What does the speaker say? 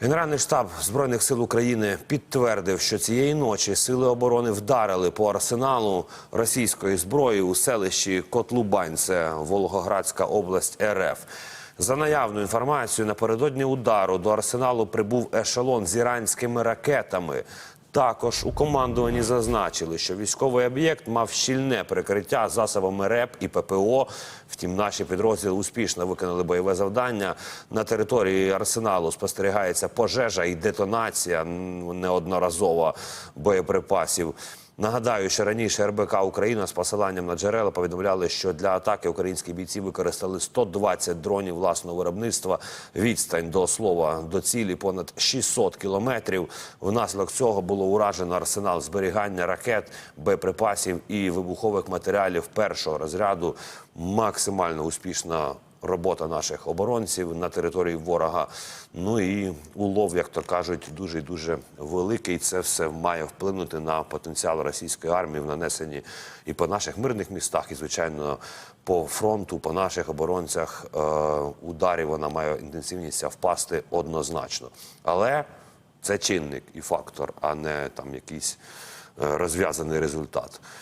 Генеральний штаб збройних сил України підтвердив, що цієї ночі сили оборони вдарили по арсеналу російської зброї у селищі Котлубань, це Волгоградська область РФ. За наявною інформацією, напередодні удару до арсеналу прибув ешелон з іранськими ракетами. Також у командуванні зазначили, що військовий об'єкт мав щільне прикриття засобами РЕП і ППО. Втім, наші підрозділи успішно виконали бойове завдання. На території арсеналу спостерігається пожежа і детонація неодноразово боєприпасів. Нагадаю, що раніше РБК Україна з посиланням на джерела повідомляли, що для атаки українські бійці використали 120 дронів власного виробництва. Відстань до слова до цілі понад 600 кілометрів. Внаслідок цього було уражено арсенал зберігання ракет, боєприпасів і вибухових матеріалів першого розряду. Максимально успішна робота наших оборонців на території ворога. Ну і улов, як то кажуть, дуже дуже великий. Це все має вплинути на потенціал російської армії в нанесенні і по наших мирних містах, і звичайно по фронту, по наших оборонцях е, ударів вона має інтенсивність впасти однозначно. Але це чинник і фактор, а не там якийсь е, розв'язаний результат.